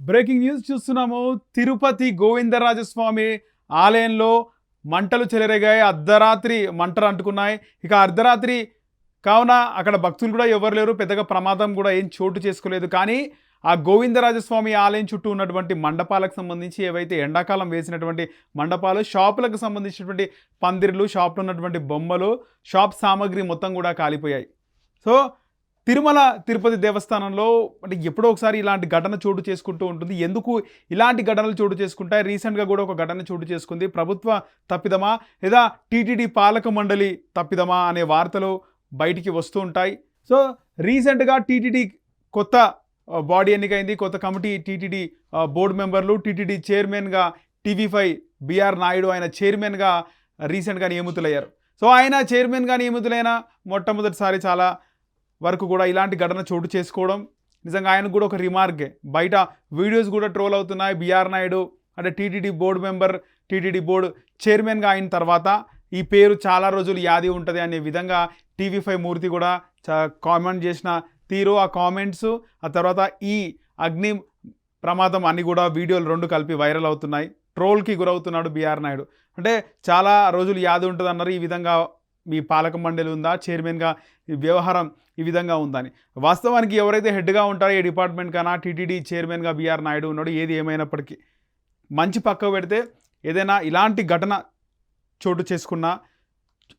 Breaking news చూస్తున్నాము. తిరుపతి గోవిందరాజస్వామి ఆలయంలో మంటలు చెలరేగాయి. అర్ధరాత్రి మంటలు అంటుకున్నాయి. ఇక అర్ధరాత్రి కావున అక్కడ భక్తులు కూడా ఎవరు లేరు. పెద్దగా ప్రమాదం కూడా ఏం చోటు చేసుకోలేదు. కానీ ఆ గోవిందరాజస్వామి ఆలయం చుట్టూ ఉన్నటువంటి మండపాలకు సంబంధించి ఏవైతే ఎండాకాలం వేసినటువంటి మండపాలు షాపులకు సంబంధించినటువంటి పందిర్లు షాప్లో ఉన్నటువంటి బొమ్మలు షాప్ సామాగ్రి మొత్తం కూడా కాలిపోయాయి. సో తిరుమల తిరుపతి దేవస్థానంలో అంటే ఎప్పుడో ఒకసారి ఇలాంటి ఘటన చోటు చేసుకుంటూ ఉంటుంది. ఎందుకు ఇలాంటి ఘటనలు చోటు చేసుకుంటాయి? రీసెంట్గా కూడా ఒక ఘటన చోటు చేసుకుంది. ప్రభుత్వ తప్పిదమా? లేదా టీటీడీ పాలక మండలి తప్పిదమా అనే వార్తలు బయటికి వస్తూ ఉంటాయి. సో రీసెంట్గా టీటీడీ కొత్త బాడీ ఎన్నికైంది. కొత్త కమిటీ టీటీడీ బోర్డు మెంబర్లు టీటీడీ చైర్మన్గా టీవీ ఫైవ్ బీఆర్ నాయుడు ఆయన చైర్మన్గా రీసెంట్గా నియమితులయ్యారు సో ఆయన చైర్మన్గా నియమితులైన మొట్టమొదటిసారి చాలా వరకు కూడా ఇలాంటి ఘటన చోటు చేసుకోవడం. నిజంగా ఆయనకు కూడా ఒక రిమార్కే. బయట వీడియోస్ కూడా ట్రోల్ అవుతున్నాయి. బీఆర్ నాయుడు అంటే TTD board member TTD board చైర్మన్గా అయిన తర్వాత ఈ పేరు చాలా రోజులు యాది ఉంటుంది అనే విధంగా టీవీ ఫైవ్ మూర్తి కూడా కామెంట్ చేసిన తీరు. ఆ కామెంట్స్ ఆ తర్వాత ఈ అగ్ని ప్రమాదం అన్నీ కూడా వీడియోలు రెండు కలిపి వైరల్ అవుతున్నాయి. ట్రోల్కి గురవుతున్నాడు బీఆర్ నాయుడు. అంటే చాలా రోజులు యాది ఉంటుంది అన్నారు ఈ విధంగా మీ పాలక మండలి ఉందా? చైర్మన్గా ఈ వ్యవహారం ఈ విధంగా ఉందని. వాస్తవానికి ఎవరైతే హెడ్గా ఉంటారో ఏ డిపార్ట్మెంట్ కన్నా టీటీడీ చైర్మన్గా బీఆర్ నాయుడు ఉన్నాడు ఏది ఏమైనప్పటికీ. మంచి పక్క పెడితే ఏదైనా ఇలాంటి ఘటన చోటు చేసుకున్నా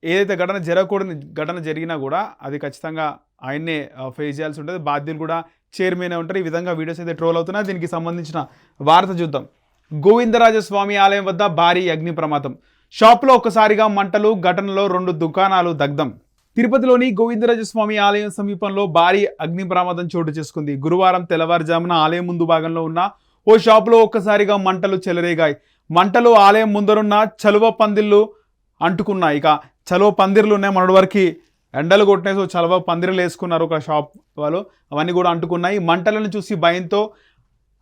ఏదైతే ఘటన జరగకూడని ఘటన జరిగినా కూడా అది ఖచ్చితంగా ఆయన్నే ఫేస్ చేయాల్సి ఉంటుంది. బాధ్యులు కూడా చైర్మన్ ఉంటారు. ఈ విధంగా వీడియోస్ అయితే ట్రోల్ అవుతున్నాయి. దీనికి సంబంధించిన వార్త చూద్దాం. గోవిందరాజస్వామి ఆలయం వద్ద భారీ అగ్ని ప్రమాదం. షాప్లో ఒక్కసారిగా మంటలు ఘటనలో రెండు దుకాణాలు దగ్ధం. తిరుపతిలోని గోవిందరాజస్వామి ఆలయం సమీపంలో భారీ అగ్ని ప్రమాదం చోటు చేసుకుంది. గురువారం తెల్లవారుజామున ఆలయం ముందు భాగంలో ఉన్న ఓ షాపులో ఒక్కసారిగా మంటలు చెలరేగాయి. మంటలు ఆలయం ముందరున్న చలువ పందిళ్ళు అంటుకున్నాయి. ఇక చలువ పందిర్లు ఉన్నాయి. మనటి వరకు ఎండలు కొట్టినాయి సో చలువ పందిర్లు వేసుకున్నారు ఒక షాప్ వాళ్ళు. అవన్నీ కూడా అంటుకున్నాయి. మంటలను చూసి భయంతో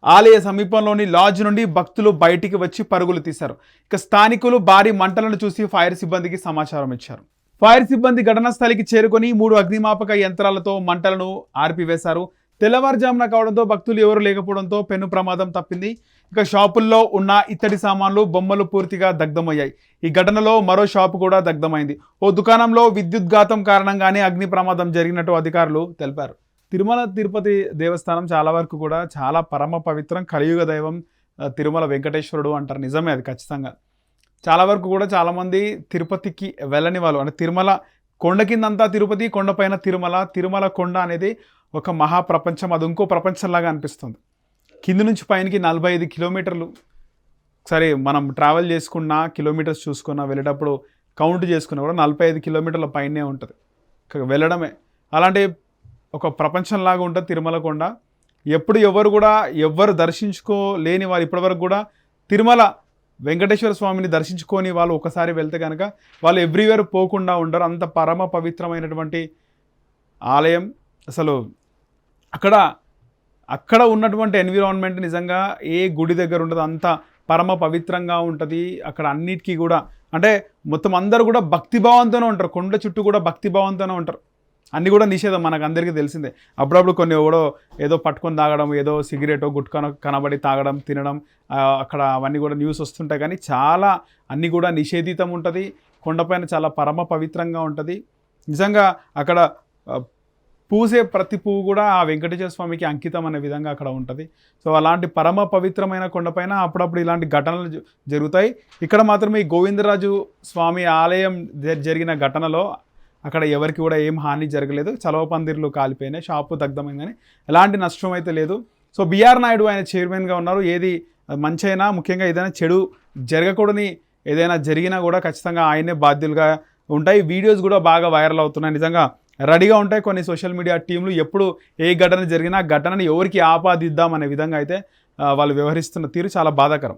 ఆలయ సమీపంలోని లాడ్జ్ నుండి భక్తులు బయటికి వచ్చి పరుగులు తీశారు. ఇక స్థానికులు భారీ మంటలను చూసి ఫైర్ సిబ్బందికి సమాచారం ఇచ్చారు. ఫైర్ సిబ్బంది ఘటనా స్థలికి చేరుకొని మూడు అగ్నిమాపక యంత్రాలతో మంటలను ఆర్పివేశారు. తెల్లవారుజామున కావడంతో భక్తులు ఎవరు లేకపోవడంతో పెను ప్రమాదం తప్పింది. ఇక షాపుల్లో ఉన్న ఇత్తడి సామాన్లు బొమ్మలు పూర్తిగా దగ్ధమయ్యాయి. ఈ ఘటనలో మరో షాపు కూడా దగ్ధమైంది. ఓ దుకాణంలో విద్యుద్ఘాతం కారణంగానే అగ్ని ప్రమాదం జరిగినట్టు అధికారులు తెలిపారు. తిరుమల తిరుపతి దేవస్థానం చాలా వరకు కూడా చాలా పరమ పవిత్రం కలియుగ దైవం తిరుమల వెంకటేశ్వరుడు అంటారు. నిజమే అది ఖచ్చితంగా. చాలా వరకు కూడా చాలామంది తిరుపతికి వెళ్ళని వాళ్ళు అంటే తిరుమల కొండ కిందంతా తిరుపతి కొండపైన తిరుమల తిరుమల కొండ అనేది ఒక మహా ప్రపంచం అది ఇంకో ప్రపంచంలాగా అనిపిస్తుంది. కింది నుంచి పైనకి నలభై ఐదు కిలోమీటర్లు. సరే మనం ట్రావెల్ చేసుకున్న కిలోమీటర్స్ చూసుకున్నా వెళ్ళేటప్పుడు కౌంట్ చేసుకున్నా కూడా నలభై ఐదు కిలోమీటర్ల పైనే ఉంటుంది. వెళ్ళడమే. అలాంటి ఒక ప్రపంచంలాగా ఉంటుంది తిరుమల కొండ. ఎప్పుడు ఎవరు కూడా ఎవ్వరు దర్శించుకోలేని వారు ఇప్పటివరకు కూడా తిరుమల వెంకటేశ్వర స్వామిని దర్శించుకొని వాళ్ళు ఒకసారి వెళ్తే కనుక వాళ్ళు ఎవ్రీవేర్ పోకుండా ఉండరు. అంత పరమ పవిత్రమైనటువంటి ఆలయం. అసలు అక్కడ అక్కడ ఉన్నటువంటి ఎన్విరాన్మెంట్ నిజంగా ఏ గుడి దగ్గర ఉండదు. అంత పరమ పవిత్రంగా ఉంటుంది. అక్కడ అన్నిటికీ కూడా అంటే మొత్తం అందరూ కూడా భక్తిభావంతోనే ఉంటారు. కొండ చుట్టూ కూడా భక్తిభావంతోనే ఉంటారు. అన్నీ కూడా నిషేధం మనకు అందరికీ తెలిసిందే. అప్పుడప్పుడు కొన్ని ఎవడో ఏదో పట్టుకొని తాగడం ఏదో సిగరెటో గుట్కనో కనబడి తాగడం తినడం అక్కడ అవన్నీ కూడా న్యూస్ వస్తుంటాయి. కానీ చాలా అన్నీ కూడా నిషేధితం ఉంటుంది. కొండపైన చాలా పరమ పవిత్రంగా ఉంటుంది. నిజంగా అక్కడ పూసే ప్రతి పువ్వు కూడా ఆ వెంకటేశ్వర స్వామికి అంకితం అనే విధంగా అక్కడ ఉంటుంది. సో అలాంటి పరమ పవిత్రమైన కొండపైన అప్పుడప్పుడు ఇలాంటి ఘటనలు జ- జరుగుతాయి. ఇక్కడ మాత్రమే ఈ గోవిందరాజు స్వామి ఆలయం జ- జరిగిన ఘటనలో అక్కడ ఎవరికి కూడా ఏం హాని జరగలేదు. చలవ పందిర్లు కాలిపోయినాయి. షాపు దగ్ధమైందని కానీ ఎలాంటి నష్టం అయితే లేదు. సో బీఆర్ నాయుడు ఆయన చైర్మన్గా ఉన్నారు. ఏది మంచి అయినా ముఖ్యంగా ఏదైనా చెడు జరగకూడని ఏదైనా జరిగినా కూడా ఖచ్చితంగా ఆయనే బాధ్యులుగా ఉంటాయి. వీడియోస్ కూడా బాగా వైరల్ అవుతున్నాయి. నిజంగా రెడీగా ఉంటాయి కొన్ని సోషల్ మీడియా టీంలు. ఎప్పుడు ఏ ఘటన జరిగినా ఘటనని ఎవరికి ఆపాదిద్దాం అనే విధంగా అయితే వాళ్ళు వ్యవహరిస్తున్న తీరు చాలా బాధాకరం.